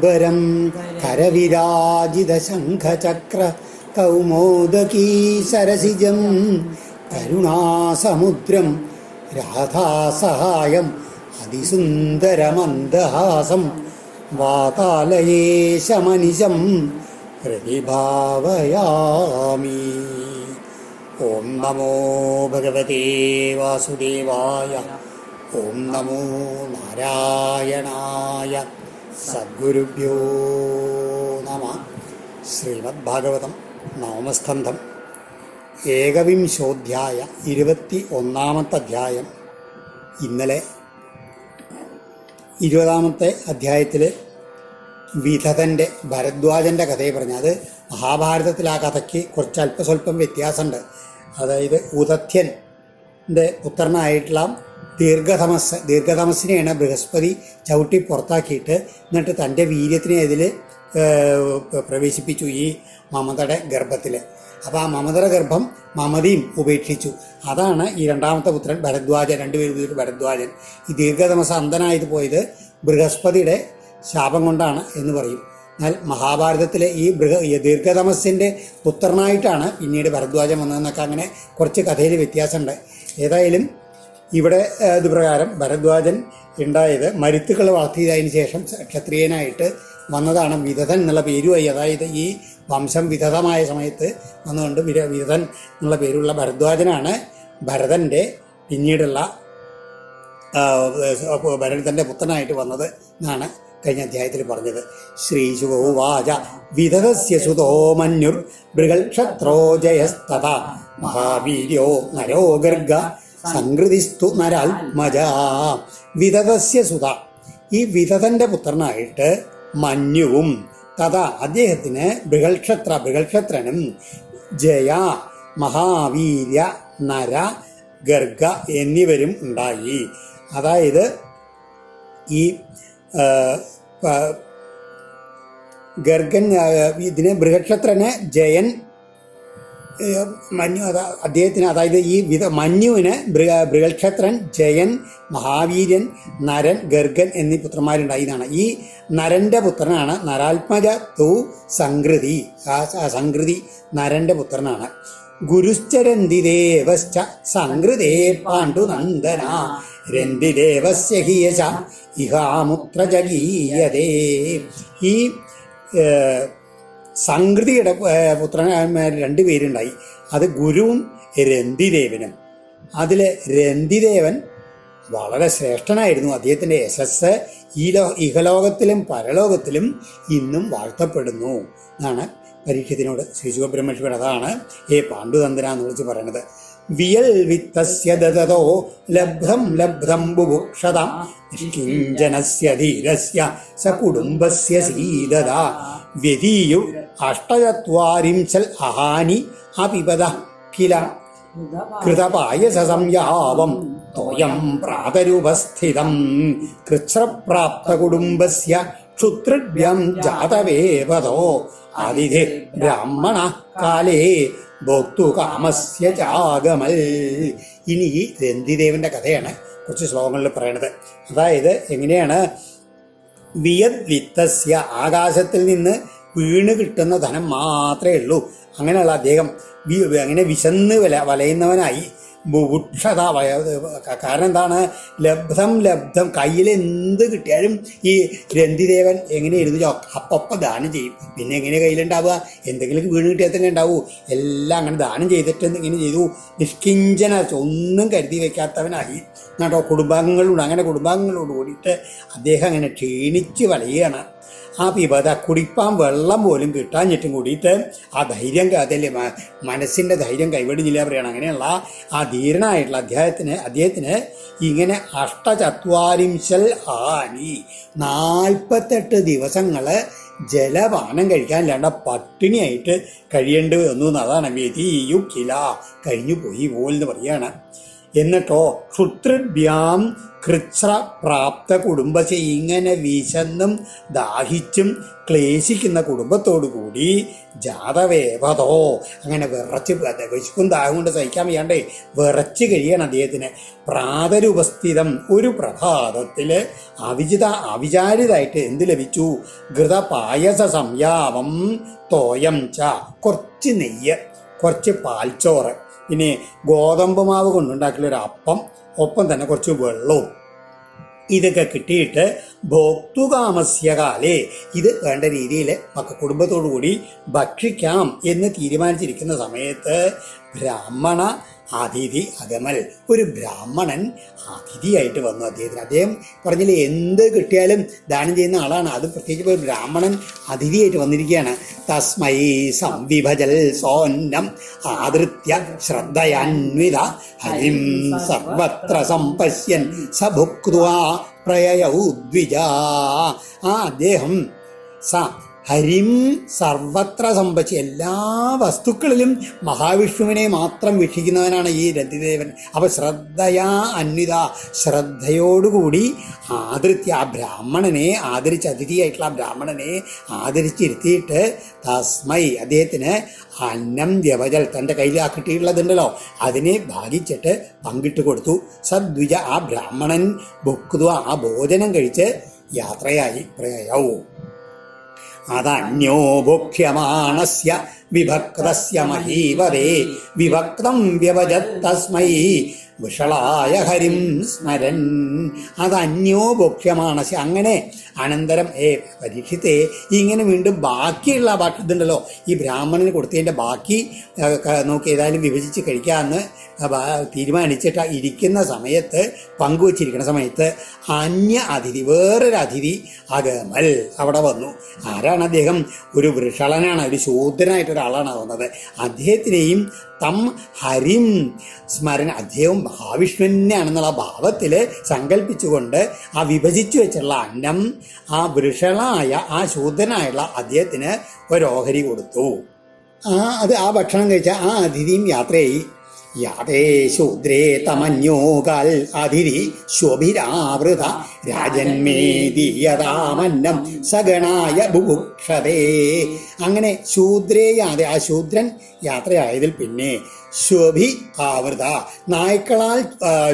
പീതാംബരം കരവിരാജിതശംഖചക്ര കൗമോദകീ സരസിജം കരുണാസമുദ്രം രാധാസഹായം അതിസുന്ദരമന്ദഹാസം വാതാലയേശമനിശം പ്രതിഭാവയാമി. ഓം നമോ ഭഗവതേ വാസുദേവായ. ഓം നമോ നാരായണായ. സദ്ഗുരുഭ്യോ നമ. ശ്രീമദ് ഭാഗവതം നവമസ്കന്ധം ഏകവിംശോധ്യായ ഇരുപത്തി ഒന്നാമത്തെ അധ്യായം. ഇന്നലെ ഇരുപതാമത്തെ അധ്യായത്തിൽ വിധതന്റെ ഭരദ്വാജന്റെ കഥയെ പറഞ്ഞു. അത് മഹാഭാരതത്തിൽ ആ കഥയ്ക്ക് കുറച്ച് അല്പസ്വല്പം വ്യത്യാസമുണ്ട്. അതായത് ഉദത്യന്റെ പുത്രനായിട്ടുള്ള ദീർഘതമസ് ദീർഘതമസിനെയാണ് ബൃഹസ്പതി ചവിട്ടി പുറത്താക്കിയിട്ട് എന്നിട്ട് തന്റെ വീര്യത്തിനെ അതിൽ പ്രവേശിപ്പിച്ചു ഈ മമതയുടെ ഗർഭത്തിൽ അപ്പോൾ ആ മമതയുടെ ഗർഭം മമതയും ഉപേക്ഷിച്ചു. അതാണ് ഈ രണ്ടാമത്തെ പുത്രൻ ഭരദ്വാജൻ രണ്ടുപേരും വീട് ഭരദ്വാജൻ. ഈ ദീർഘതമസ അന്ധനായത് പോയത് ബൃഹസ്പതിയുടെ ശാപം കൊണ്ടാണ് എന്ന് പറയും. എന്നാൽ മഹാഭാരതത്തിലെ ഈ ബൃഹ ദീർഘതമസിന്റെ പുത്രനായിട്ടാണ് പിന്നീട് ഭരദ്വാജൻ വന്നതെന്നൊക്കെ അങ്ങനെ കുറച്ച് കഥയിൽ വ്യത്യാസമുണ്ട്. ഏതായാലും ഇവിടെ ഇത് പ്രകാരം ഭരദ്വാജൻ ഉണ്ടായത് മരുത്തുകൾ വളർത്തിയതിന് ശേഷം ക്ഷത്രിയനായിട്ട് വന്നതാണ് വിധതൻ എന്നുള്ള പേരുമായി. അതായത് ഈ വംശം വിധതമായ സമയത്ത് വന്നുകൊണ്ട് വിര വിധതൻ എന്നുള്ള പേരുള്ള ഭരദ്വാജനാണ് ഭരതന്റെ പിന്നീടുള്ള ഭരതന്റെ പുത്രനായിട്ട് വന്നത് എന്നാണ് കഴിഞ്ഞ അധ്യായത്തിൽ പറഞ്ഞത്. ശ്രീശുവാച വിധതസ്യ സുതോ മന്യുർ മൃഗക്ഷത്രോ ജയസ്തഥ മഹാവീര്യോ നരോ ഗർഗ സംകൃതിസ്തു നരാത്മജ വിധവസ്യ സുത. ഈ വിധതന്റെ പുത്രനായിട്ട് മഞ്ഞുവും തഥാ അദ്ദേഹത്തിന് ബൃഹൽക്ഷത്ര ബൃഹൽക്ഷത്രനും ജയ മഹാവീര്യ നര ഗർഗ എന്നിവരും ഉണ്ടായി. അതായത് ഈ ഗർഗൻ ഇതിനെ ബൃഹക്ഷത്രന് ജയൻ മന്യു അതാ അദ്ദേഹത്തിന് അതായത് ഈ വിധ മന്യുവിന് ബൃഹ ജയൻ മഹാവീര്യൻ നരൻ ഗർഗൻ എന്നീ പുത്രന്മാരുണ്ടായി എന്നാണ് ഈ നരന്റെ പുത്രനാണ് നരാത്മജ തു സംകൃതി. സംകൃതി നരന്റെ പുത്രനാണ്. ഗുരുശ്ചരന്തിദേവശ്ച സംകൃതേ പാണ്ഡുനന്ദന രന്തിദേവസ്യ ഹിയശ ഇഹാമുത്ര ഈ ഏർ, പുത്രന്മാർ രണ്ട് പേരുണ്ടായി. അത് ഗുരുവും രന്തിദേവനും. അതിൽ രന്തിദേവൻ വളരെ ശ്രേഷ്ഠനായിരുന്നു. അദ്ദേഹത്തിന്റെ യശസ് ഈ ലോ ഇഹലോകത്തിലും പരലോകത്തിലും ഇന്നും വാഴ്ത്തപ്പെടുന്നു എന്നാണ് പരീക്ഷത്തിനോട് ശ്രീ ശിവബ്രഹ്മേശ്വരൻ അതാണ് ഏ പാണ്ഡുതന്ത്ര എന്ന് വിളിച്ച് പറയുന്നത്. വിയൽ വിത്തസ്യ ദതോ ലബ്ധം ലബ്ധം ബുഭുക്ഷതീരസ്യ സ കുടുംബസ്യ സീതത വ്യതീയു അഷ്ടചത്വാരിംശൽ അഹാനി അപിപത കില. കൃതപായസംയാവം തോയം പ്രാതരുപസ്ഥിതം. കൃച്ഛ്രപ്രാപ്തകുടുംബസ്യ ക്ഷുത്രിഭ്യം ജാതവേവതോ. അതിഥി ബ്രാഹ്മണ കാലേ ഭോക്തു കാമസ്യ ജാഗമൽ. ഇനി ഈ രന്തിദേവന്റെ കഥയാണ് കുറച്ച് ശ്ലോകങ്ങളിൽ പറയണത്. അതായത് എങ്ങനെയാണ് വിയദ് വിത്തസ്യ ആകാശത്തിൽ നിന്ന് വീണ് കിട്ടുന്ന ധനം മാത്രമേ ഉള്ളൂ. അങ്ങനെയുള്ള അദ്ദേഹം അങ്ങനെ വിശന്ന് വല വലയുന്നവനായി ബുക്ഷത കാരണം എന്താണ്? ലബ്ധം ലബ്ധം. കയ്യിൽ എന്ത് കിട്ടിയാലും ഈ രന്തിദേവൻ എങ്ങനെ എഴുതിയോ അപ്പപ്പം ദാനം ചെയ്യും. പിന്നെ എങ്ങനെ കയ്യിലുണ്ടാവുക? എന്തെങ്കിലും വീണ് കിട്ടിയാൽ തന്നെ ഉണ്ടാവൂ. എല്ലാം അങ്ങനെ ദാനം ചെയ്തിട്ട് ഇങ്ങനെ ചെയ്തു. നിഷ്കിഞ്ചന ഒന്നും കരുതി വയ്ക്കാത്തവനായി. എന്നാട്ടോ കുടുംബാംഗങ്ങളോട് അങ്ങനെ കുടുംബാംഗങ്ങളോട് കൂടിയിട്ട് അദ്ദേഹം അങ്ങനെ ക്ഷീണിച്ച് വലയുകയാണ്. ആ വിപത കുടിപ്പാൻ വെള്ളം പോലും കിട്ടാഞ്ഞിട്ടും കൂടിയിട്ട് ആ ധൈര്യം അതല്ലേ മനസ്സിന്റെ ധൈര്യം കൈവിടുന്നില്ല പറയണം. അങ്ങനെയുള്ള ആ ധീരനായിട്ടുള്ള അദ്ദേഹത്തിന് അദ്ദേഹത്തിന് ഇങ്ങനെ അഷ്ടചത്വാരിംശൽ ആനി നാൽപ്പത്തെട്ട് ദിവസങ്ങൾ ജലപാനം കഴിക്കാൻ കഴിക്കാനില്ലാണ്ട് പട്ടിണിയായിട്ട് കഴിയേണ്ടി വന്നു എന്നതാണ്. വ്യതിയുക്കില കഴിഞ്ഞു പോയി പോലെന്ന് പറയുകയാണ് എന്നിട്ടോ ക്ഷുത്രിഭ്യാം കൃച്ഛ്ര പ്രാപ്ത കുടുംബശ ഇങ്ങനെ വിശന്നും ദാഹിച്ചും ക്ലേശിക്കുന്ന കുടുംബത്തോടു കൂടി ജാതവേവതോ. അങ്ങനെ വിറച്ച് വിശക്കും ദാഹം കൊണ്ട് സഹിക്കാൻ വയ്യാണ്ടേ വിറച്ച് കഴിയണം അദ്ദേഹത്തിന്. പ്രാതരുപസ്ഥിതം ഒരു പ്രഭാതത്തിൽ അവിചിത അവിചാരിതായിട്ട് എന്ത് ലഭിച്ചു? ഘൃതപായസ സംയാമം തോയം ച. കുറച്ച് നെയ്യ് കുറച്ച് പാൽച്ചോറ്. പിന്നെ ഗോതമ്പ് മാവ് കൊണ്ടുണ്ടാക്കിയ ഒരു അപ്പം ഒപ്പം തന്നെ കുറച്ച് വെള്ളവും. ഇതൊക്കെ കിട്ടിയിട്ട് ഭോക്തുകാമസ്യകാലേ ഇത് വേണ്ട രീതിയിൽ മക്ക കുടുംബത്തോടു കൂടി ഭക്ഷിക്കാം എന്ന് തീരുമാനിച്ചിരിക്കുന്ന സമയത്ത് ബ്രാഹ്മണ അതിഥി അകമൽ ഒരു ബ്രാഹ്മണൻ അതിഥിയായിട്ട് വന്നു അദ്ദേഹത്തിന്. അദ്ദേഹം പറഞ്ഞില്ലേ എന്ത് കിട്ടിയാലും ദാനം ചെയ്യുന്ന ആളാണ്. അത് പ്രത്യേകിച്ച് ഒരു ബ്രാഹ്മണൻ അതിഥിയായിട്ട് വന്നിരിക്കുകയാണ്. തസ്മൈ സംവിഭജൽ സോന്നം ആദൃത്യ ശ്രദ്ധയാന്വിത ഹരിം സർവത്ര സംപശ്യൻ സഭുക്വാ പ്രയയൗ ഉദ്വിജ ആ അദ്ദേഹം സ ഹരിം സർവത്ര സമ്പച്ച് എല്ലാ വസ്തുക്കളിലും മഹാവിഷ്ണുവിനെ മാത്രം വീക്ഷിക്കുന്നവനാണ് ഈ രതിദേവൻ. അപ്പൊ ശ്രദ്ധയാ അന്വിത. ശ്രദ്ധയോടുകൂടി ആദരിച്ച് ആ ബ്രാഹ്മണനെ ആദരിച്ച് അതിഥിയായിട്ടുള്ള ആ ബ്രാഹ്മണനെ ആദരിച്ചിരുത്തിയിട്ട് തസ്മൈ അദ്ദേഹത്തിന് അന്നം ദ്യവജൽ തന്റെ കയ്യിൽ ആ കിട്ടിയിട്ടുള്ളതുണ്ടല്ലോ. അതിനെ ഭാഗിച്ചിട്ട് പങ്കിട്ട് കൊടുത്തു. സദ്വിജ ആ ബ്രാഹ്മണൻ ബുക്കുതു ആ ഭോജനം കഴിച്ച് യാത്രയായി. പ്രയയവും അതന്യോ ഭോക്ഷ്യമാണസ്യ വിഭക്തസ്യ മഹീവരേ വിഭക്തം വ്യവജത്തസ്മൈ. വിഷളായ ഹരിം സ്മരൻ. അതന്യോ ഭോക്ഷ്യമാണസ്യ അങ്ങനെ അനന്തരം ഏ പരീക്ഷത്തെ ഇങ്ങനെ വീണ്ടും ബാക്കിയുള്ള ബാക്കി ഇതുണ്ടല്ലോ. ഈ ബ്രാഹ്മണന് കൊടുത്തതിന്റെ ബാക്കി നോക്കി ഏതായാലും വിഭജിച്ച് കഴിക്കാമെന്ന് തീരുമാനിച്ചിട്ട് ഇരിക്കുന്ന സമയത്ത് പങ്കുവച്ചിരിക്കുന്ന സമയത്ത് അന്യ അതിഥി വേറൊരു അതിഥി അകമൽ അവിടെ വന്നു. ആരാണ് അദ്ദേഹം? ഒരു വൃഷളനാണ് ഒരു ശൂദ്രനായിട്ട് ഒരാളാണ് വന്നത്. അദ്ദേഹത്തിനെയും തം ഹരിം. സ്മരണ അദ്ദേഹം മഹാവിഷ്ണുവിനെയാണെന്നുള്ള ഭാവത്തിൽ സങ്കല്പിച്ചുകൊണ്ട് ആ വിഭജിച്ചു വെച്ചുള്ള അന്നം ആ വൃഷളായ ആ ശൂദ്രനായുള്ള അദ്ദേഹത്തിന് ഒരു ഓഹരി കൊടുത്തു. ആ അത് ആ ഭക്ഷണം കഴിച്ച ആ അതിഥിയും യാത്രയായി. യാതേ ശൂദ്രേ തമന്യോകാൽ അതിരി ശോഭിരാവൃത രാജന്മേ ദീയതാമന്നം സഗണായ ബുഭുക്ഷതേ. അങ്ങനെ ശൂദ്രേ യാതെ ആ ശൂദ്രൻ യാത്രയായതിൽ പിന്നെ ശോഭി ആവൃത നായ്ക്കളാൽ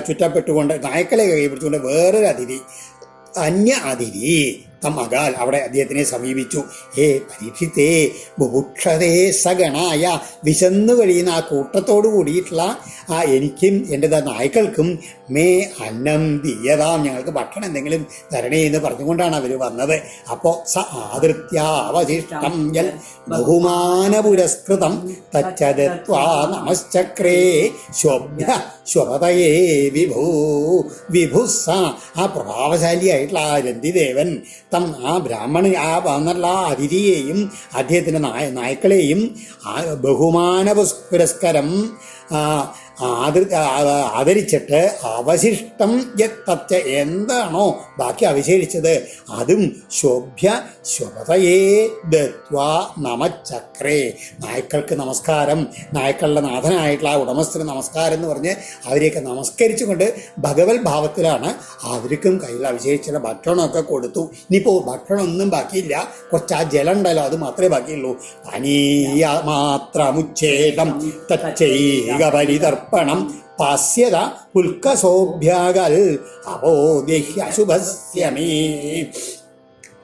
ചുറ്റപ്പെട്ടുകൊണ്ട് നായ്ക്കളെ കൈപിടിച്ചുകൊണ്ട് വേറൊരു അതിഥി അന്യ അതിഥി തമകാൽ അവിടെ അദ്ദേഹത്തിനെ സമീപിച്ചു. ഹേ പരീക്ഷിത്തേ ബുഭുക്ഷതേ സഗണായ വിശന്നു കഴിയുന്ന ആ കൂട്ടത്തോട് കൂടിയിട്ടുള്ള ആ എനിക്കും എന്റെ നായ്ക്കൾക്കും മേ അന്നം തീയതാം ഞങ്ങൾക്ക് ഭക്ഷണം എന്തെങ്കിലും തരണേ എന്ന് പറഞ്ഞുകൊണ്ടാണ് അവർ വന്നത്. അപ്പോൾ സ ആദൃത്യാവശിഷ്ടം യൽ ബഹുമാന പുരസ്കൃതം തച്ചതത്വാ നമശ്ചക്രേ ശോഭ്യ ശ്വതയേ വിഭൂ വിഭുസ ആ പ്രഭാവശാലിയായിട്ടുള്ള ആ രന്തിദേവൻ തം ആ ബ്രാഹ്മണ ആ വന്നുള്ള ആ അതിഥിയെയും അദ്ദേഹത്തിന്റെ നായ നായ്ക്കളെയും ബഹുമാന പുരസ്കരം ആദരി ആദരിച്ചിട്ട് അവശിഷ്ടം യത്തച്ച എന്താണോ ബാക്കി അവശേഷിച്ചത് അതും ശോഭ്യ ശോഭതയേ ദത്വാ നമചക്രേ നായ്ക്കൾക്ക് നമസ്കാരം. നായ്ക്കളുടെ നാഥനായിട്ടുള്ള ആ ഉടമസ്ഥന് നമസ്കാരം എന്ന് പറഞ്ഞ് അവരെയൊക്കെ നമസ്കരിച്ചുകൊണ്ട് ഭഗവത് ഭാവത്തിലാണ് അവർക്കും കയ്യിൽ അവശേഷിച്ചുള്ള ഭക്ഷണമൊക്കെ കൊടുത്തു. ഇനിയിപ്പോൾ ഭക്ഷണമൊന്നും ബാക്കിയില്ല. കുറച്ച് ആ ജലം ഉണ്ടല്ലോ അത് മാത്രമേ ബാക്കിയുള്ളൂ. പനീയ മാത്രമുച്ഛേദം. തച്ചൈക പരിതർപ്പണം. പശ്യത പുൽക്കസോഭ്യാകൽ അബോധ്യ അശുഭസ്യമേ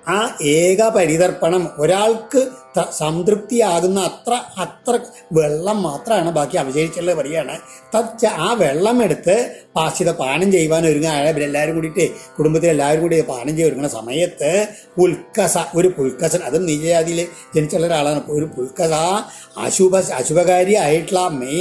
ആ ഏക പരിതർപ്പണം ഒരാൾക്ക് സംതൃപ്തിയാകുന്ന അത്ര അത്ര വെള്ളം മാത്രമാണ് ബാക്കി അവശേഷിച്ചുള്ള പറയുകയാണ് തച്ച ആ വെള്ളം എടുത്ത് പാശ്ചിത പാനം ചെയ്യുവാൻ ഒരുങ്ങുക ഇവരെല്ലാവരും കൂടിയിട്ട് കുടുംബത്തിൽ എല്ലാവരും കൂടി പാനം ചെയ്ത് ഒരുങ്ങുന്ന സമയത്ത് പുൽക്കസ ഒരു പുൽക്കസൻ അതും നീചജാതിയിൽ ജനിച്ചുള്ള ഒരാളാണ്. ഒരു പുൽക്കസ അശുഭ അശുഭകാരി ആയിട്ടുള്ള മേ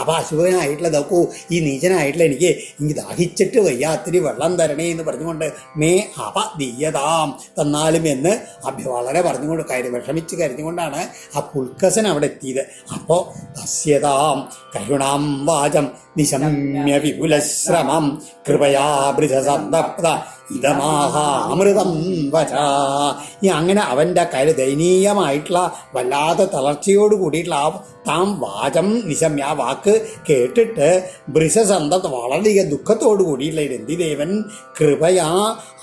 അപ്പം അശുഭനായിട്ടുള്ള നോക്കൂ ഈ നീചനായിട്ടുള്ള എനിക്ക് എനിക്ക് ദാഹിച്ചിട്ട് വയ്യാത്തിരി വെള്ളം തരണേ എന്ന് പറഞ്ഞുകൊണ്ട് മേ അപ ദീയതാം തന്നാലും എന്ന് അഭ്യ വളരെ പറഞ്ഞുകൊണ്ട് കാര്യം വിഷമിച്ച് കരുതിക്കൊണ്ടാണ് ആ പുൽക്കസൻ അവിടെ എത്തിയത്. അപ്പോൾ തസ്യതാം കരുണാം വാചം നിശമ്യ വിപുലശ്രമം കൃപയാ ബൃജസന്തപ്ത ഇതമാഹാമൃതം ഈ അങ്ങനെ അവന്റെ കരു ദയനീയമായിട്ടുള്ള വല്ലാത്ത തളർച്ചയോട് കൂടിയിട്ടുള്ള ആ താം വാചം നിശമ്യ ആ വാക്ക് കേട്ടിട്ട് ബൃഷസന്ത വളരെയധികം ദുഃഖത്തോടു കൂടിയിട്ടുള്ള രന്തിദേവൻ കൃപയാ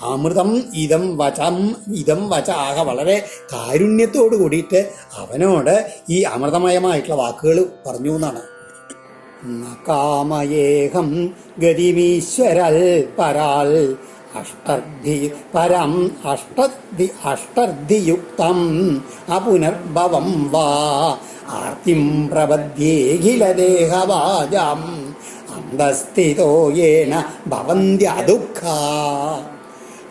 അമൃതം ഇതം വചം ഇതം വച ആകെ വളരെ കാരുണ്യത്തോട് കൂടിയിട്ട് അവനോട് ഈ അമൃതമയമായിട്ടുള്ള വാക്കുകൾ പറഞ്ഞു എന്നാണ്. കാമയേഹം ഗതിമീശ്വരൽ പരാൽ അഷ്ടർദ്ധി പരം അഷ്ടർദ്ധി അഷ്ടർദ്ധിയുക്തം അപുനർഭവം വാ ആർത്തിം പ്രപദ്യേഖിലദേഹവാജം അന്തസ്ഥിതോ യേന ഭവന്ത്യദുഃഖ.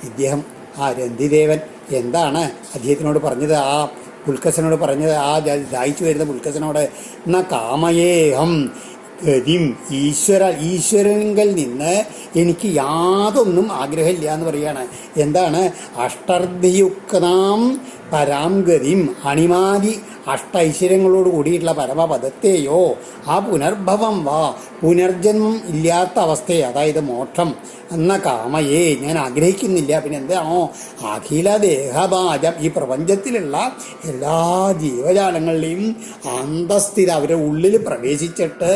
ഇദ്ദേഹം ആ രന്തിദേവൻ എന്താണ് അദ്ദേഹത്തിനോട് പറഞ്ഞത്? ആ പുൽക്കസനോട് പറഞ്ഞത് ആ ദാഹിച്ചു വരുന്ന പുൽക്കസനോട് ന കാമയേഹം ഗതിം ഈശ്വര ഈശ്വരങ്കൽ നിന്ന് എനിക്ക് യാതൊന്നും ആഗ്രഹമില്ല എന്ന് പറയാണ് എന്താണ്? അഷ്ടർദ്ധിയുക്താം പരാംഗതിം അണിമാതി അഷ്ടൈശ്വര്യങ്ങളോട് കൂടിയിട്ടുള്ള പരമപദത്തെയോ ആ പുനർഭവം വാ പുനർജന്മം ഇല്ലാത്ത അവസ്ഥയെ അതായത് മോക്ഷം എന്ന കാമയെ ഞാൻ ആഗ്രഹിക്കുന്നില്ല. പിന്നെ എന്താണോ അഖില ദേഹബാജം ഈ പ്രപഞ്ചത്തിലുള്ള എല്ലാ ജീവജാലങ്ങളുടെയും അന്തസ്ഥിര അവരുടെ ഉള്ളിൽ പ്രവേശിച്ചിട്ട്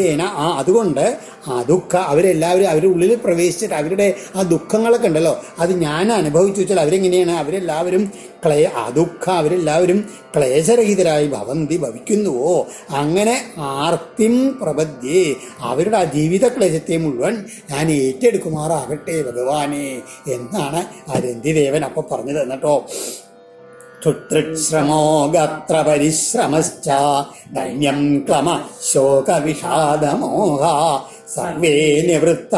ഏന ആ അതുകൊണ്ട് ആ ദുഃഖ അവരെല്ലാവരും അവരുടെ ഉള്ളിൽ പ്രവേശിച്ചിട്ട് അവരുടെ ആ ദുഃഖങ്ങളൊക്കെ ഉണ്ടല്ലോ. അത് ഞാൻ അനുഭവിച്ചു വെച്ചാൽ അവരെങ്ങനെയാണ്? അവരെല്ലാവരും ക്ലേ ദുഃഖ അവരെല്ലാവരും ക്ലേശരഹിതരായി ഭവന്തി ഭവിക്കുന്നുവോ? അങ്ങനെ ആർത്തിം പ്രപദ്യേ അവരുടെ ആ ജീവിത ക്ലേശത്തെ മുഴുവൻ ഞാൻ ഏറ്റെടുക്കുമാറാകട്ടെ ഭഗവാനെ എന്നാണ് ആ രന്തിദേവൻ അപ്പം പറഞ്ഞത് എന്നിട്ടോ ക്ഷുതൃശ്രമോ ഗത്ര പരിശ്രമശ്ച ദൈന്യം ക്ലമ ശോകവിഷാദമോഹ സർവേ നിവൃത്ത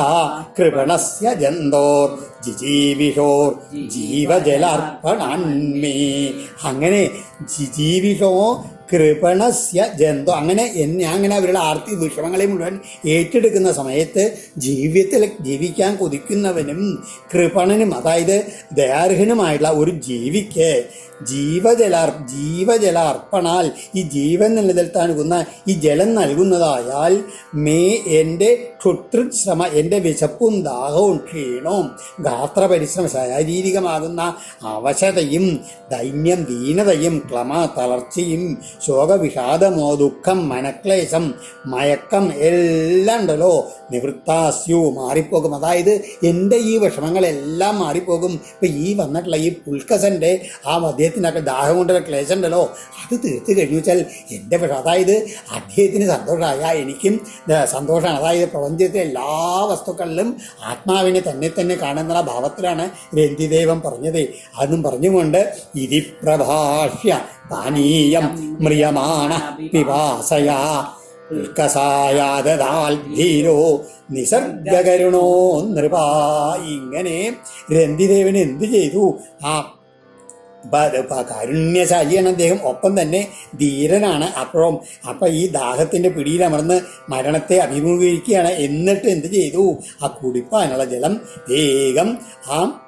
കൃപണസ്യ ജന്തോർ ജിജീവിഷോർ ജീവജലാർപ്പണാന്മേ അങ്ങനെ ജിജീവിഷോ കൃപണസ്യ ജന്തോ. അങ്ങനെ എന്നെ അങ്ങനെ അവരുടെ ആർത്തി വിഷമങ്ങളെ മുഴുവൻ ഏറ്റെടുക്കുന്ന സമയത്ത് ജീവിതത്തിൽ ജീവിക്കാൻ കൊതിക്കുന്നവനും കൃപണനും അതായത് ദയാർഹനുമായിട്ടുള്ള ഒരു ജീവിക്ക് ജീവജലാർ ജീവജലാർപ്പണാൽ ഈ ജീവൻ നിലനിർത്താനുകുന്ന ഈ ജലം നൽകുന്നതായാൽ മേ എന്റെ ക്ഷുതൃശ്രമ എന്റെ വിശപ്പും ദാഹവും ക്ഷീണവും ഗാത്ര പരിശ്രമ ശാരീരികമാകുന്ന അവശതയും ദൈന്യം ദീനതയും ക്ലമ തളർച്ചയും ശോകവിഷാദമോ ദുഃഖം മനക്ലേശം മയക്കം എല്ലാം ഉണ്ടല്ലോ നിവൃത്താസ്യു മാറിപ്പോകും. അതായത് എന്റെ ഈ വിഷമങ്ങളെല്ലാം മാറിപ്പോകും. ഇപ്പം ഈ വന്നിട്ടുള്ള ഈ പുൽക്കസന്റെ ആ അദ്ദേഹത്തിനൊക്കെ ദാഹം കൊണ്ടുള്ള ക്ലേശം ഉണ്ടല്ലോ. അത് തീർത്ത് കഴിഞ്ഞു വെച്ചാൽ എന്റെ അതായത് അദ്ദേഹത്തിന് സന്തോഷമായ എനിക്കും സന്തോഷമാണ്. അതായത് പ്രപഞ്ചത്തിലെ എല്ലാ വസ്തുക്കളിലും ആത്മാവിനെ തന്നെ തന്നെ കാണുന്ന ഭാവത്തിലാണ് രന്തിദേവം പറഞ്ഞത്. അതും പറഞ്ഞുകൊണ്ട് ഇതി പ്രഭാഷ്യ പാനീയം മ്രിയമാണ പിപാസയാ ധീരോ നിസർഗകരുണോ നൃപ. ഇങ്ങനെ രന്തിദേവൻ എന്തു ചെയ്തു? ആ കാരുണ്യശാലിയാണ് അദ്ദേഹം. ഒപ്പം തന്നെ ധീരനാണ് അപ്പോഴും. അപ്പം ഈ ദാഹത്തിന്റെ പിടിയിലമർന്ന് മരണത്തെ അഭിമുഖീകരിക്കുകയാണ്. എന്നിട്ട് എന്ത് ചെയ്തു? ആ കുടിപ്പാനുള്ള ജലം വേഗം ആ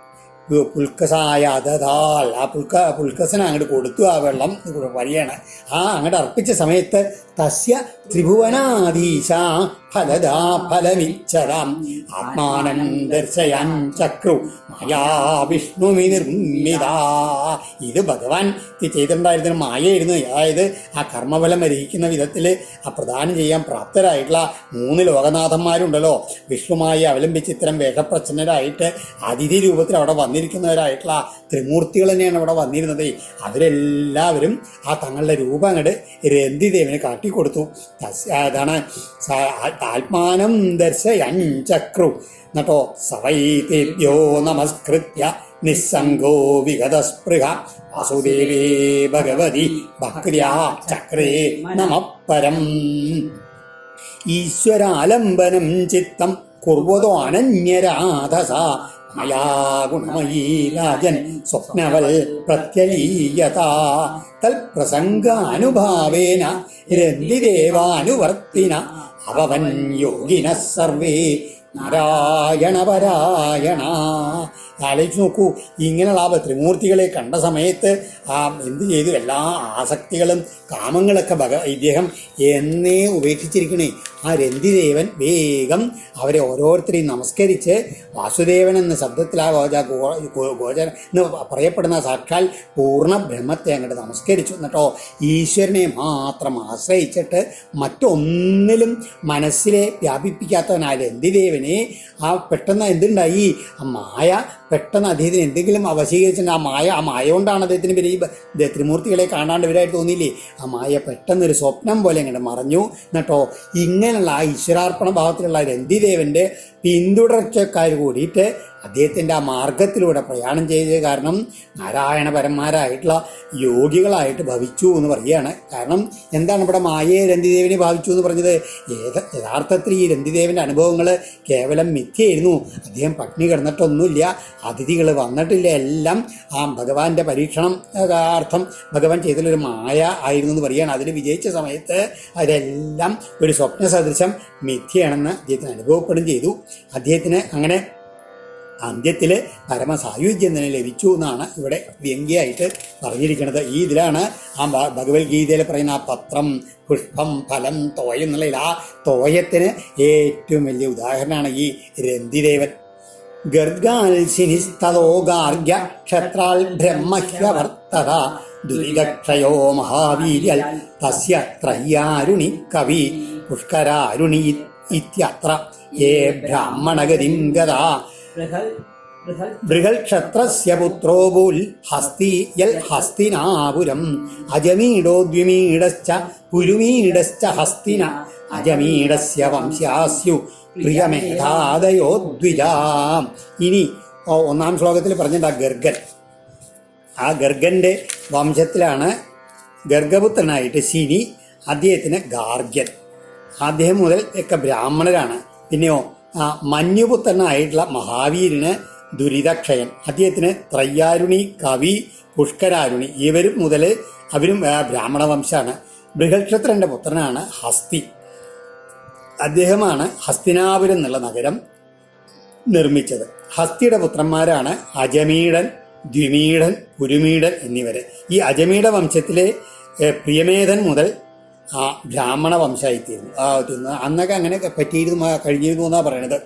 പു- പുൽക്കസായ അതതാൽ ആ പുൽക്ക പുൽക്കസന അങ്ങോട്ട് കൊടുത്തു ആ വെള്ളം വഴിയാണ്. ആ അങ്ങോട്ട് അർപ്പിച്ച സമയത്ത് തസ്യ ത്രിഭുവനാധീശ ഫലദാ ഫലമിച്ചതാം. ആത്മാനം ദർശയാൻ ചക്രു മായാ വിഷ്ണുമി നിർമ്മിത ഇത് ഭഗവാൻ ചെയ്തിട്ടുണ്ടായിരുന്ന മായയായിരുന്നു. അതായത് ആ കർമ്മഫലം വരിക്കുന്ന വിധത്തിൽ ആ പ്രദാനം ചെയ്യാൻ പ്രാപ്തരായിട്ടുള്ള മൂന്ന് ലോകനാഥന്മാരുണ്ടല്ലോ. വിഷ്ണുമായി അവലംബിച്ച് ഇത്തരം വേഷപ്രച്ഛന്നരായിട്ട് അതിഥി രൂപത്തിൽ അവിടെ വന്നിരിക്കുന്നവരായിട്ടുള്ള ത്രിമൂർത്തികൾ തന്നെയാണ് അവിടെ വന്നിരുന്നത്. അവരെല്ലാവരും ആ തങ്ങളുടെ രൂപം അങ്ങോട്ട് രന്തിദേവന് കാട്ടിക്കൊടുത്തു തസ്യ- അതാണ് സ- ആ- ആത്മാനം ദർശയൻ ചക്രു. എന്നിട്ടോ സവൈതേഭ്യോ നമസ്കൃത്യ നിസ്സംഗോ വിഗതസ്പൃഹ. വാസുദേവേ ഭഗവതി ഭക്രിയാ ചക്രേ നമ പരം. ഈശ്വരാലംബനം ചിത്തം കുർവതോ അനന്യരാധസ. മയാ ഗുണമയീ രാജൻ സ്വപ്നവൽ പ്രത്യലീയത. തൽപ്രസംഗാനുഭാവേന രന്തിദേവാനുവർത്തിന അവവൻ യോഗിന സർവേ നാരായണപരായണ. ആലോചിച്ച് നോക്കൂ ഇങ്ങനെയുള്ള ത്രിമൂർത്തികളെ കണ്ട സമയത്ത് ആ എന്ത് ചെയ്തു? എല്ലാ ആസക്തികളും കാമങ്ങളൊക്കെ ഭഗ ഇദ്ദേഹം എന്നേ ഉപേക്ഷിച്ചിരിക്കണേ. ആ രന്തിദേവൻ വേഗം അവരെ ഓരോരുത്തരെയും നമസ്കരിച്ച് വാസുദേവൻ എന്ന ശബ്ദത്തിൽ ആ ഗോച ഗോ- ഗോ- ഗോചര എന്ന് പറയപ്പെടുന്ന സാക്ഷാൽ പൂർണ ബ്രഹ്മത്തെ അങ്ങോട്ട് നമസ്കരിച്ചു. എന്നിട്ടോ ഈശ്വരനെ മാത്രം ആശ്രയിച്ചിട്ട് മറ്റൊന്നിലും മനസ്സിലെ വ്യാപിപ്പിക്കാത്തവനായ രന്തിദേവനെ ആ പെട്ടെന്ന് എന്തുണ്ടായി? മായ പെട്ടെന്ന് അദ്ദേഹത്തിന് എന്തെങ്കിലും അവശീകരിച്ചിട്ട് ആ മായ ആ മായ കൊണ്ടാണ് അദ്ദേഹത്തിന് പിന്നെ ഈ ദത്രിമൂർത്തികളെ കാണാണ്ട് ഇവരായിട്ട് തോന്നിയില്ലേ? ആ മായ പെട്ടെന്ന് ഒരു സ്വപ്നം പോലെ ഇങ്ങോട്ട് മറഞ്ഞു. എന്നിട്ടോ ഇങ്ങനെയുള്ള ആ ഈശ്വരാർപ്പണ ഭാവത്തിലുള്ള രന്തിദേവന്റെ പിന്തുടർച്ചക്കാർ കൂടിയിട്ട് അദ്ദേഹത്തിന്റെ ആ മാർഗത്തിലൂടെ പ്രയാണം ചെയ്തത് കാരണം നാരായണപരന്മാരായിട്ടുള്ള യോഗികളായിട്ട് ഭവിച്ചു എന്ന് പറയുകയാണ്. കാരണം എന്താണ് ഇവിടെ മായയെ രന്തിദേവിനെ ഭാവിച്ചു എന്ന് പറഞ്ഞത്? ഏത യഥാർത്ഥത്തിൽ ഈ രന്തിദേവന്റെ അനുഭവങ്ങൾ കേവലം മിഥ്യയായിരുന്നു. അദ്ദേഹം പട്ടിണി കിടന്നിട്ടൊന്നുമില്ല അതിഥികൾ വന്നിട്ടില്ല എല്ലാം ആ ഭഗവാന്റെ പരീക്ഷണം അർത്ഥം ഭഗവാൻ ചെയ്തിട്ടൊരു മായ ആയിരുന്നു എന്ന് പറയുകയാണ്. അതിൽ വിജയിച്ച സമയത്ത് അതെല്ലാം ഒരു സ്വപ്ന സദൃശം മിഥ്യയാണെന്ന് അദ്ദേഹത്തിന് അനുഭവപ്പെടുകയും ചെയ്തു. അദ്ദേഹത്തിന് അങ്ങനെ അന്ത്യത്തിൽ പരമസായുജ്യം തന്നെ ലഭിച്ചു എന്നാണ് ഇവിടെ വ്യംഗ്യമായിട്ട് പറഞ്ഞിരിക്കുന്നത്. ഈ ഇതിലാണ് ആ ഭഗവത്ഗീതയിൽ പറയുന്ന ആ പത്രം പുഷ്പം ഫലം തോയ എന്നുള്ളതിൽ ആ തോയത്തിന് ഏറ്റവും വലിയ ഉദാഹരണമാണ് ഈ രന്തിദേവൻ. ഗർഗാൽസിനിസ്തോ ഗാർഗ്യ ക്ഷത്രാൽ ബ്രഹ്മഹ്യവർത്തത ദുരിതക്ഷയോ മഹാവീര്യൽ തസ്യ ത്രയ്യാരുണി കവി പുഷ്കരാരുണി ഇത്യത്ര ഏ ബ്രാഹ്മണഗതിം ഗതാ ബൃഹൽ ബൃഹൽ ബൃഹൽക്ഷത്രസ്യ പുത്രോ ഭൂൽ ഹസ്തി യൽ ഹസ്തിനാപുരം അജമീഡോ ദ്വിമീഡശ്ച പുരുമീഡശ്ച ഹസ്തിന അജമീഡസ്യ വംശ്യാസ്യു പ്രിയമേധാദയോ ദ്വിജാം ഇനി ഒന്നാം ശ്ലോകത്തിൽ പറഞ്ഞിട്ട് ഗർഗൻ. ആ ഗർഗന്റെ വംശത്തിലാണ് ഗർഗപുത്രനായിട്ട് ശിനി അദ്ദേഹത്തിന് ഗാർഗ്യൻ. അദ്ദേഹം മുതൽ ഒക്കെ ബ്രാഹ്മണരാണ്. പിന്നെയോ ആ മഞ്ഞുപുത്രനായിട്ടുള്ള മഹാവീരന് ദുരിതക്ഷയൻ അദ്ദേഹത്തിന് ത്രയ്യാരുണി കവി പുഷ്കരാരുണി ഇവരും മുതൽ അവരും ബ്രാഹ്മണ വംശമാണ് ബൃഹക്ഷത്രന്റെ പുത്രനാണ് ഹസ്തി. അദ്ദേഹമാണ് ഹസ്തിനാപുരം എന്നുള്ള നഗരം നിർമ്മിച്ചത്. ഹസ്തിയുടെ പുത്രന്മാരാണ് അജമീടൻ ദ്വിമീടൻ കുരുമീടൻ എന്നിവർ ഈ അജമീട വംശത്തിലെ പ്രിയമേധൻ മുതൽ ആ ബ്രാഹ്മണ വംശമായിത്തീരുന്നു ആ തീർന്നു അന്നൊക്കെ അങ്ങനെ പറ്റിയിരുന്നു കഴിഞ്ഞിരുന്നു എന്നാണ് പറയണത്.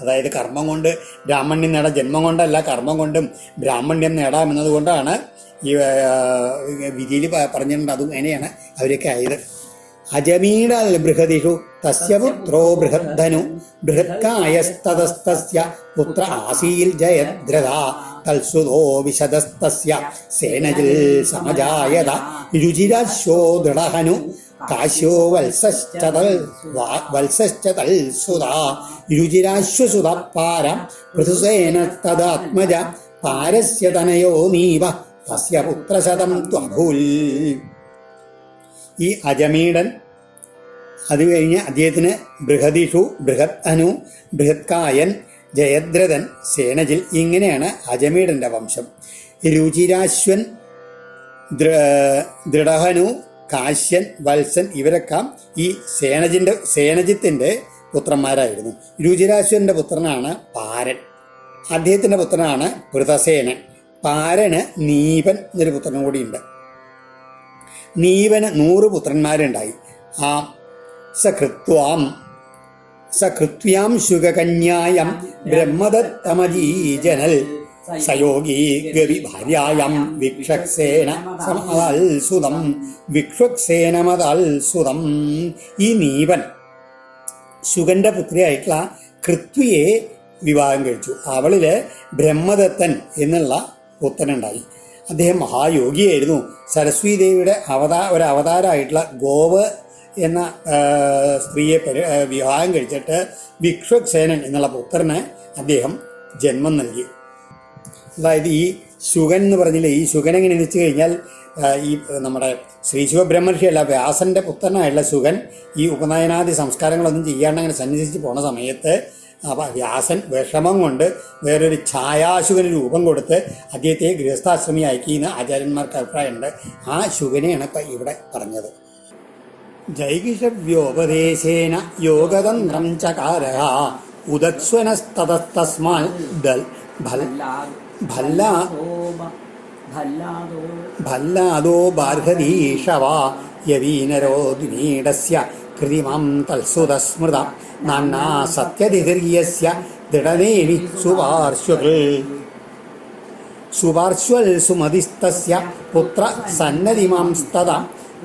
അതായത് കർമ്മം കൊണ്ട് ബ്രാഹ്മണ്യം നേടാം ജന്മം കൊണ്ടല്ല കർമ്മം കൊണ്ടും ബ്രാഹ്മണ്യം നേടാം എന്നതുകൊണ്ടാണ് ഈ വിധിയിൽ പറഞ്ഞിട്ടുണ്ട്. അതും അങ്ങനെയാണ് അവരൊക്കെ ആയത്. അജമീട ബൃഹദിഷു തസ്യപുത്രോ ബൃഹദ്ധനു ബൃഹത്കായസ്തതസ്തസ്യ പുത്ര ആസീൽ ജയദ്രഥ. തൽസുതോ വിശദസ്തസ്യ. സേനജിൽ സമജായത. ദൃഢഹനു കാശ്യോ വത്സശ്ചതൽ വത്സശ്ചതൽ സുതാ. രുചിരാശ്വസുതപ്പാര. പൃഥുസേന തദാത്മജ. പാരസ്യ തനയോ നീവ. തസ്യ പുത്രശതം ത്വഭൂൽ ഈ അജമീടൻ അത് കഴിഞ്ഞ് അദ്ദേഹത്തിന് ബൃഹദിഷു ബൃഹത് അനു ബൃഹത്കായൻ ജയദ്രഥൻ സേനജിൽ ഇങ്ങനെയാണ് അജമീടന്റെ വംശം. രുചിരാശ്വൻ ദൃഢഹനു കാശ്യൻ വത്സൻ ഇവരൊക്കെ ഈ സേനജിന്റെ സേനജിത്തിന്റെ പുത്രന്മാരായിരുന്നു. രുചിരാശ്വന്റെ പുത്രനാണ് പാരൻ. അദ്ദേഹത്തിന്റെ പുത്രനാണ് വൃതസേനൻ. പാരന് നീപൻ എന്നൊരു പുത്രനും കൂടിയുണ്ട്. നീവന് നൂറ് പുത്രന്മാരുണ്ടായി. ആ സകൃത്വാം സകൃത്യാം ശുഗകന്യായം ബ്രഹ്മദത്തമജീജനൽ സയോഗീ ഗവി ഭാര്യായം വിക്ഷക്സേന സമതൽസുതം സുതം വിക്ഷക്സേനമതൽ സുതം ഈ നീവൻ ശുഗന്റെ പുത്രിയായിട്ടുള്ള കൃത്വിയെ വിവാഹം കഴിച്ചു. അവളിൽ ബ്രഹ്മദത്തൻ എന്നുള്ള പുത്രനുണ്ടായി. അദ്ദേഹം മഹായോഗിയായിരുന്നു. സരസ്വതി ദേവിയുടെ അവതാ ഒരു അവതാരമായിട്ടുള്ള ഗോവ് എന്ന സ്ത്രീയെ വിവാഹം കഴിച്ചിട്ട് വിക്ഷ്വക്സേനൻ എന്നുള്ള പുത്രന് അദ്ദേഹം ജന്മം നൽകി. അതായത് ഈ ശുഗൻ എന്ന് പറഞ്ഞില്ലേ ഈ ശുഗൻ എങ്ങനെ വെച്ച് കഴിഞ്ഞാൽ ഈ നമ്മുടെ ശ്രീ ശിവബ്രഹ്മർഷിയല്ല വ്യാസന്റെ പുത്രനായുള്ള ശുഗൻ ഈ ഉപനയനാദി സംസ്കാരങ്ങളൊന്നും ചെയ്യാണ്ട് അങ്ങനെ സന്യസിച്ച് പോണ സമയത്ത് അപ്പൊ വ്യാസൻ വിഷമം കൊണ്ട് വേറൊരു ഛായാശുഖന് രൂപം കൊടുത്ത് അദ്ദേഹത്തെ ഗൃഹസ്ഥാശ്രമി എന്ന് ആചാര്യന്മാർക്ക് അഭിപ്രായമുണ്ട്. ആ ശുഖനെയാണ് ഇപ്പം ഇവിടെ പറഞ്ഞത്. ജൈകിഷവ്യോപദേശേന യോഗതന്ത്രം ചകാര ഉദക്സ്വനസ്തതസ്മാൽ ദൽ ഭൽ ഭല്ലാ- ഭല്ലാ ഭല്ലാദോ- ബാർഹതീഷവ യവീനരോ ദിനീടസ്യ കൃതിമാം തൽസുതസ്മൃത നാന്നാ ദൃഢനേമി സുപാർശ്വകൾ. സുപാർശ്വൽ സുമതിസ്തസ്യ. പുത്ര സന്നതിമാംസ്തത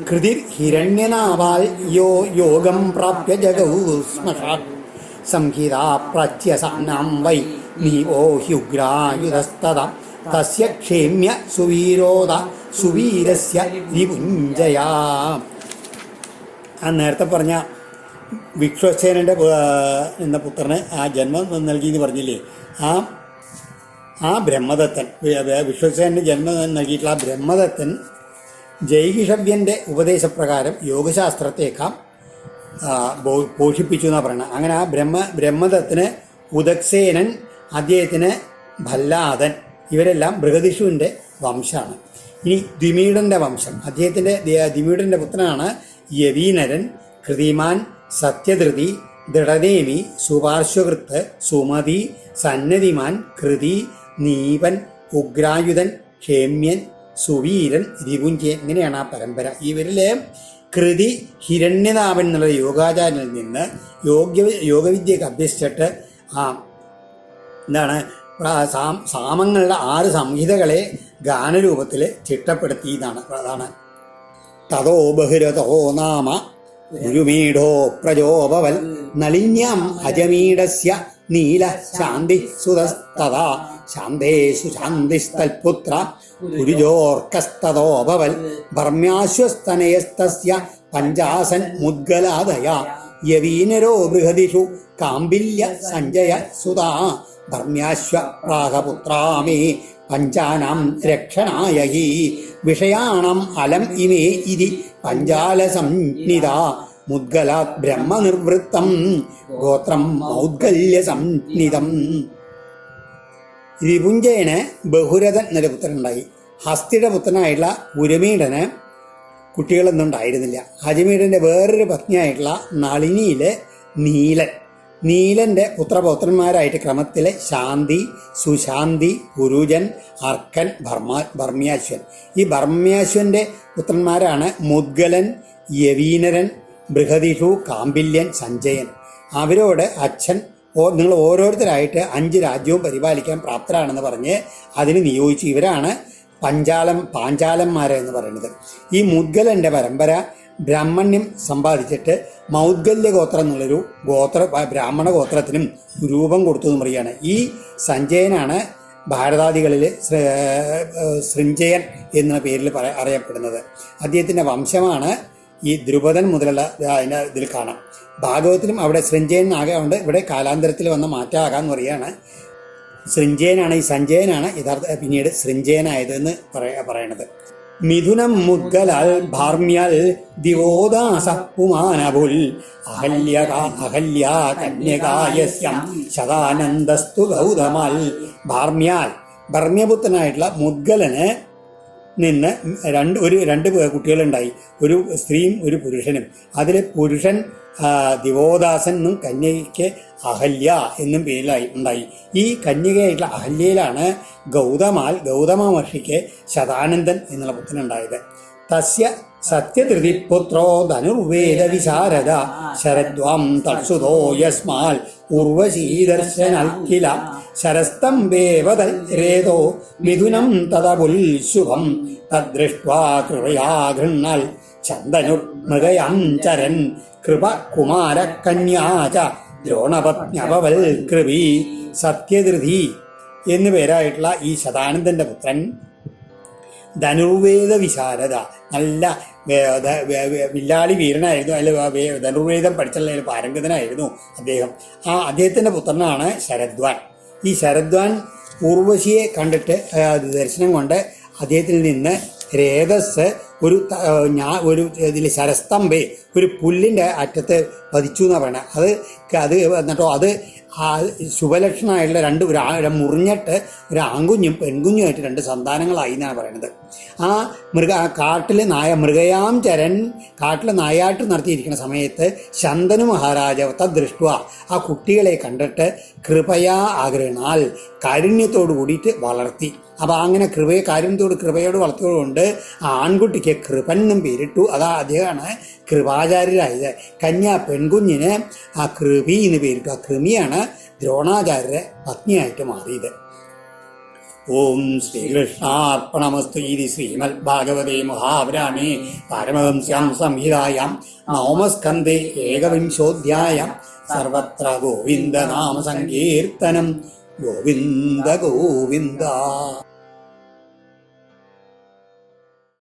കൃതിർ ഹിരണ്യനാവാൽ യോ യോഗം പ്രാപ്യ ജഗൗ സ്മഷാത് സംഹിതാ പ്രത്യസാനാം വൈ നീവോ ഹ്യുഗ്രായുധസ്തത തസ്യ ക്ഷേമ്യ സുവീരോദ സുവീരസ്യ വിപുഞ്ചയാ ആ നേരത്തെ പറഞ്ഞ വിശ്വസേനന്റെ എന്ന പുത്രന് ആ ജന്മം നൽകി എന്ന് പറഞ്ഞില്ലേ? ആ ആ ബ്രഹ്മദത്തൻ വി- വി- ജന്മം നൽകിയിട്ടുള്ള ആ ബ്രഹ്മദത്തൻ ജൈകിഷവ്യന്റെ ഉപദേശപ്രകാരം യോഗശാസ്ത്രത്തേക്കാൾ പോഷിപ്പിച്ചു എന്നാണ് പറയുന്നത് അങ്ങനെ ആ ബ്രഹ്മ ബ്രഹ്മദത്തിന് ഉദക്സേനൻ അദ്ദേഹത്തിന് ഭല്ലാദൻ ഇവരെല്ലാം ബൃഹദിഷുവിന്റെ വംശമാണ് ഇനി ദ്വിമീഡന്റെ വംശം. അദ്ദേഹത്തിന്റെ ദ്വിമീഡന്റെ പുത്രനാണ് യവീനരൻ കൃതിമാൻ സത്യധൃതി ദൃഢദേവി സുപാർശ്വകൃത്ത് സുമതി സന്നതിമാൻ കൃതി നീപൻ ഉഗ്രായുധൻ ക്ഷേമ്യൻ സുവീരൻ രിപുഞ്ചി ഇങ്ങനെയാണ് ആ പരമ്പര? ഇവരിലെ കൃതി ഹിരണ്യനാഭൻ എന്നുള്ള യോഗാചാര്യനിൽ നിന്ന് യോഗ്യ യോഗവിദ്യയൊക്കെ അഭ്യസിച്ചിട്ട് ആ എന്താണ് സാമങ്ങളുടെ ആറ് സംഹിതകളെ ഗാനരൂപത്തിൽ ചിട്ടപ്പെടുത്തിയതാണ് അതാണ്. തതോ ബഹിരതോ നാമ ഗുരുമീഢോ പ്രജോപവൽ നളിന്യാം അജമീഡസ്യ നീല ശാന്തി സുതസ്തഥാ. ശാന്തേഷു ശാന്തിസ്തൽപുത്ര ഗുരുജോർക്കസ്തോപവൽ ഭർമ്യാശ്വസ്തനയസ്തസ്യ പഞ്ചാസൻ മുദ്ഗലാദയ. യവീനരോ ബൃഹദിഷു കാമ്പില്യ സഞ്ജയ സുതാ. ഭർമ്യാശ്വ പ്രാഹപുത്രാമേ പഞ്ചാനാം രക്ഷണായ ഹി വിഷയാണം അലം ഇമേ ഇതി പഞ്ചാലസംനിത മുദ്ഗലാത് ബ്രഹ്മനിർവൃത്തം. ഗോത്രം മൗദ്ഗല്യ സംനിതം രിപുഞ്ചയന് ബഹുരഥൻ എന്നൊരു പുത്രനുണ്ടായി. ഹസ്തിയുടെ പുത്രനായിട്ടുള്ള ഉരമീടന് കുട്ടികളൊന്നും ഉണ്ടായിരുന്നില്ല. അജമീടന്റെ വേറൊരു പത്നിയായിട്ടുള്ള നളിനിയിലെ നീലൻ. നീലന്റെ പുത്രപൗത്രന്മാരായിട്ട് ക്രമത്തിലെ ശാന്തി സുശാന്തി പുരുജൻ അർക്കൻ ഭർമ്മ ഭർമ്യാശ്വൻ ഈ ഭർമ്യാശ്വന്റെ പുത്രന്മാരാണ് മുദ്ഗലൻ യവീനരൻ ബൃഹദിഷു കാമ്പില്യൻ സഞ്ജയൻ. അവരോട് അച്ഛൻ ഓ നിങ്ങൾ ഓരോരുത്തരായിട്ട് അഞ്ച് രാജ്യവും പരിപാലിക്കാൻ പ്രാപ്തരാണെന്ന് പറഞ്ഞ് അതിന് നിയോഗിച്ചു. ഇവരാണ് പഞ്ചാലം പാഞ്ചാലന്മാരെന്ന് പറയുന്നത്. ഈ മുദ്ഗലന്റെ പരമ്പര ബ്രാഹ്മണ്യം സമ്പാദിച്ചിട്ട് മൗദ്ഗല്യ ഗോത്രം എന്നുള്ളൊരു ഗോത്ര ബ്രാഹ്മണ ഗോത്രത്തിനും രൂപം കൊടുത്തു എന്ന് പറയുകയാണ് ഈ സഞ്ജയനാണ് ഭാരതാദികളിൽ സൃഞ്ജയൻ എന്ന പേരിൽ അറിയപ്പെടുന്നത്. അദ്ദേഹത്തിന്റെ വംശമാണ് ഈ ദ്രുപദൻ മുതലുള്ള അതിന്റെ ഇതിൽ കാണാം. ഭാഗവത്തിലും അവിടെ സൃഞ്ജയൻ ആകാറുണ്ട്. ഇവിടെ കാലാന്തരത്തിൽ വന്ന മാറ്റമാകാന്ന് പറയുകയാണ് സൃഞ്ജയനാണ് ഈ സഞ്ജയനാണ് യഥാർത്ഥ പിന്നീട് സൃഞ്ജയനായതെന്ന് പറയ പറയണത്. മിഥുനം മുദ്ഗലാൽ ഭാർമ്യാൽ ദിവോദാസ പുമാനഭുൽ അഹല്യ അഹല്യ കന്യകായസ്യം ശതാനന്ദസ്തു ഗൗതമാൽ. ഭാർമ്യാൽ ഭർമ്യപുത്രനായിട്ടുള്ള മുദ്ഗലന് നിന്ന് രണ്ട് ഒരു രണ്ട് കുട്ടികളുണ്ടായി. ഒരു സ്ത്രീയും ഒരു പുരുഷനും. അതിലെ പുരുഷൻ ദിവോദാസൻ എന്നും കന്യകയ്ക്ക് അഹല്യ എന്നും പേരിലായി ഉണ്ടായി. ഈ കന്യകയായിട്ടുള്ള അഹല്യയിലാണ് ഗൗതമാൽ ഗൗതമ മഹർഷിക്ക് ശതാനന്ദൻ എന്നുള്ള പുത്രനുണ്ടായത് തസ്യ സത്യതൃതിപുത്രോ ധനുർവേദ വിശാരദ ശരദ്വാം തത്സുതോ യസ്മാൽ ഉർവശീദർശനൽ കില ശരസ്തംബേവതൽ രേതോ മിഥുനം തദപുൽ ശുഭം തദ്ദൃഷ്ട്വാ കൃപയാ ഗൃണ്ണൽ ചന്ദനുർമൃഗയം ചരൻ കൃപ കുമാരകന്യാച ദ്രോണപത്ന്യപവൽ കൃപി സത്യധൃതി എന്നു പേരായിട്ടുള്ള ഈ ശതാനന്ദന്റെ പുത്രൻ. ധനുർവേദ വിശാരദ നല്ല വില്ലാളി വീരനായിരുന്നു. അല്ലെ ധനുർവേദം പഠിച്ചുള്ള പാരംഗതനായിരുന്നു അദ്ദേഹം. ആ അദ്ദേഹത്തിന്റെ പുത്രനാണ് ശരദ്വാൻ. ഈ ശരദ്വാൻ ഉർവശിയെ കണ്ടിട്ട് ദർശനം കൊണ്ട് അദ്ദേഹത്തിൽ നിന്ന് രേതസ് ഒരു ഞാൻ ഒരു ഇതിൽ ശരസ്തംഭേ ഒരു പുല്ലിന്റെ അറ്റത്ത് പതിച്ചു എന്നാണ് പറയണത് അത് അത് എന്നിട്ടോ അത് ശുഭലക്ഷണമായിട്ടുള്ള രണ്ട് ഒരു മുറിഞ്ഞിട്ട് ഒരു ആൺകുഞ്ഞും പെൺകുഞ്ഞുമായിട്ട് രണ്ട് സന്താനങ്ങളായി എന്നാണ് പറയുന്നത് ആ മൃഗ കാട്ടിൽ നായ മൃഗയാം ചരൻ കാട്ടിൽ നായാട്ട് നടത്തിയിരിക്കുന്ന സമയത്ത് ശന്തനു മഹാരാജാവ് തദ്ദൃഷ്ട ആ കുട്ടികളെ കണ്ടിട്ട് കൃപയാ ആഗ്രഹണാൽ കാരുണ്യത്തോടു കൂടിയിട്ട് വളർത്തി. അപ്പോൾ അങ്ങനെ കൃപയെ കാര്യത്തോട് കൃപയോട് വളർത്തിയതുകൊണ്ട് ആ ആൺകുട്ടിക്ക് കൃപന്നും പേരിട്ടു. അതാ അദ്ദേഹമാണ് കൃപാചാര്യരായത്. കന്യാ പെൺകുഞ്ഞിന് ആ കൃപി എന്ന് പേരിട്ടു. ആ കൃമിയാണ് ദ്രോണാചാര്യരെ പത്നിയായിട്ട് മാറിയത്. ഓം ശ്രീകൃഷ്ണാർപ്പണമസ്തു ഇതി ശ്രീമദ് ഭാഗവതേ മഹാപുരാണേ പരമഹംസ്യാം സംഹിതായാം നവമസ്കന്ധേ ഏകവിംശോധ്യായം. സർവത്ര ഗോവിന്ദ നാമ സങ്കീർത്തനം ഗോവിന്ദ ഗോവിന്ദ.